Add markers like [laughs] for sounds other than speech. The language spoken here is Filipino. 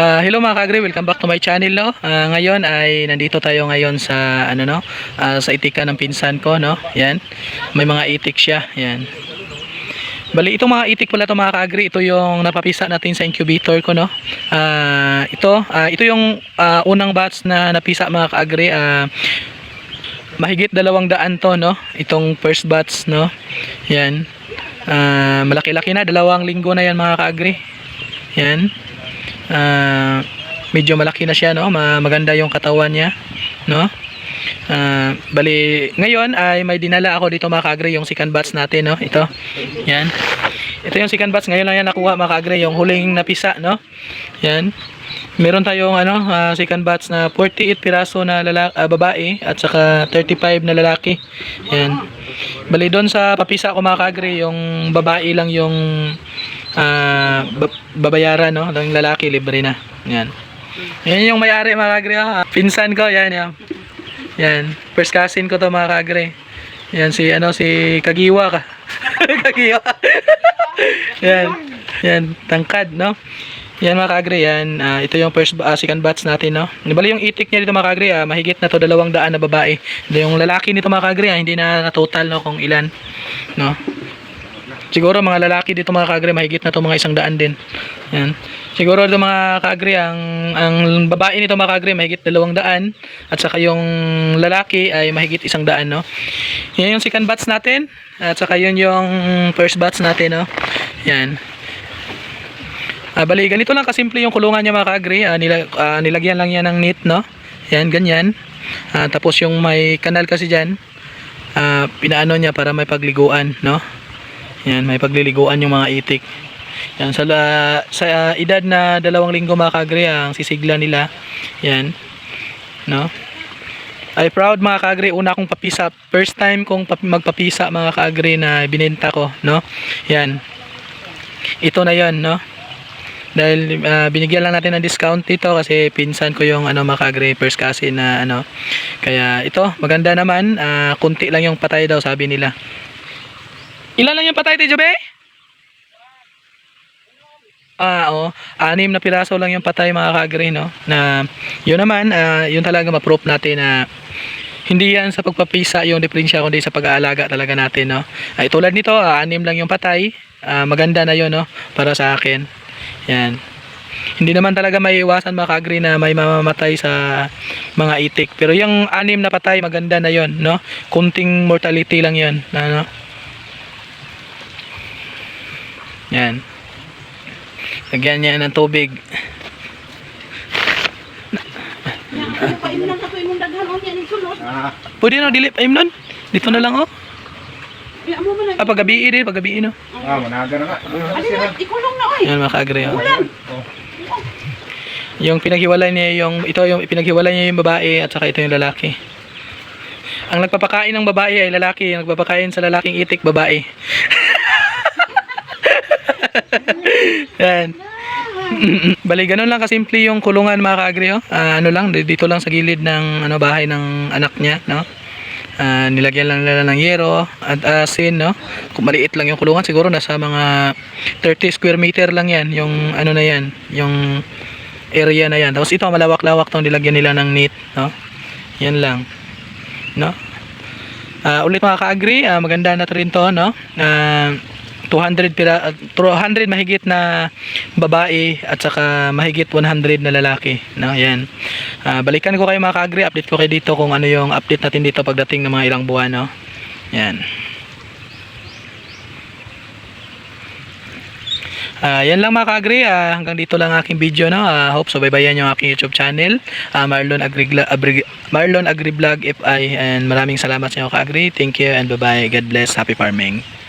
Ah, hello mga kagri, welcome back to my channel no. Ah, ngayon ay nandito tayo ngayon sa ano no, ah, sa itika ng pinsan ko no. Yan. May mga itik siya, yan. Bali itong mga itik pala to mga kagri, ito yung napapisa natin sa incubator ko no. Ah, ito, ah, ito yung ah, unang batch na napisa mga kagri. Ah, mahigit dalawang daan to no. Itong first batch no. Yan. Ah, malaki-laki na, dalawang linggo na yan mga kaagri. Yan. Ah, medyo malaki na siya no, Ma- maganda yung katawan niya, no? Ah, bali ngayon ay may dinala ako dito mga kaagri yung second batch natin no, ito. Yan. Ito yung second batch ngayon lang yan nakuha mga kaagri yung huling napisa no. Yan. Meron tayong ano, ah, second batch na 48 piraso na lala- ah, babae at saka 35 na lalaki. Yan. Bali doon sa papisa ko mga kaagri, yung babae lang yung ba- babayaran no, yung lalaki libre na. Yan. Yan yung may-ari mga kaagri. ah. Pinsan ko, yan yan. Yan, first cousin ko to mga kaagri. Yan si ano si Kagiwa ka. [laughs] Kagiwa. [laughs] yan. Yan, tangkad, no? Yan mga kaagri, yan. ah, ito yung first ah, second batch natin, no? Bali yung itik niya dito mga kaagri, ah, mahigit na to dalawang daan na babae. Yung lalaki nito mga kaagri, ah, hindi na na total no kung ilan, no? Siguro mga lalaki dito mga kaagri, mahigit na to mga isang daan din. Yan. Siguro dito mga kaagri, ang, ang babae nito mga kaagri, mahigit dalawang daan. At saka yung lalaki ay mahigit isang daan, no? Yan yung second batch natin. At saka yun yung first batch natin, no? Yan. Ah, bali, ganito lang kasimple yung kulungan niya mga kaagri. Ah, nila, ah, nilagyan lang yan ng net, no? Yan, ganyan. Ah, tapos yung may kanal kasi dyan, ah, pinaano niya para may pagliguan, no? Yan, may pagliliguan yung mga itik. Yan, sa, la- sa edad na dalawang linggo mga kaagri, ang sisigla nila. Yan. No? I proud mga kaagri, una kong papisa. First time kong pap- magpapisa mga kaagri na binenta ko, no? Yan. Ito na 'yon, no? Dahil ah, binigyan lang natin ng discount dito kasi pinsan ko yung ano first cousin na ano. Kaya ito, maganda naman, ah, kunti lang yung patay daw sabi nila. Ilan lang yung patay, Tijo Be? Ah, oo. Anim na piraso lang yung patay mga kaagri, no? Na, yun naman, ah, yun talaga ma-proof natin na hindi yan sa pagpapisa yung diferensya kundi sa pag-aalaga talaga natin, no? Ay, tulad nito, ah, anim lang yung patay. Ah, maganda na yun, no? Para sa akin. Yan. Hindi naman talaga may iwasan mga kaagri na may mamamatay sa mga itik. Pero yung anim na patay, maganda na yon no? Kunting mortality lang yon ano? Yan. Lagyan niya ng tubig. Pwede na dilip ayun nun. Dito na lang oh. Ah, paggabi din, paggabi no. ah, managa na nga. Ikulong na oy. Yan mga kaagri. Oh. Yung pinaghiwalay niya yung ito yung pinaghiwalay niya yung babae at saka ito yung lalaki. Ang nagpapakain ng babae ay lalaki, ang nagpapakain sa lalaking itik babae. [laughs] Yan. [laughs] Bali ganun lang kasimple yung kulungan mga kaagri oh. Ah, ano lang di- dito lang sa gilid ng ano bahay ng anak niya, no? Ah, nilagyan lang nila ng yero at asin, no? Kung maliit lang yung kulungan, siguro nasa mga 30 square meter lang yan, yung ano na yan, yung area na yan. Tapos ito, malawak-lawak tong nilagyan nila ng net, no? Yan lang. No? Ah, ulit mga ka-agree, ah, maganda na rin to, no? Ah, 200 pira, ah, 200 mahigit na babae at saka mahigit 100 na lalaki, no? Yan. Ah, balikan ko kayo mga ka-agree, update ko kayo dito kung ano yung update natin dito pagdating ng mga ilang buwan, no? Yan. Ah, yan lang mga ka-agree. Ah, hanggang dito lang aking video. No? Ah, hope subaybayan yung aking YouTube channel. Ah, Marlon, Agri, Agri, Marlon Agri Vlog FI. And maraming salamat sa inyo ka-agree. Thank you and bye-bye. God bless. Happy farming.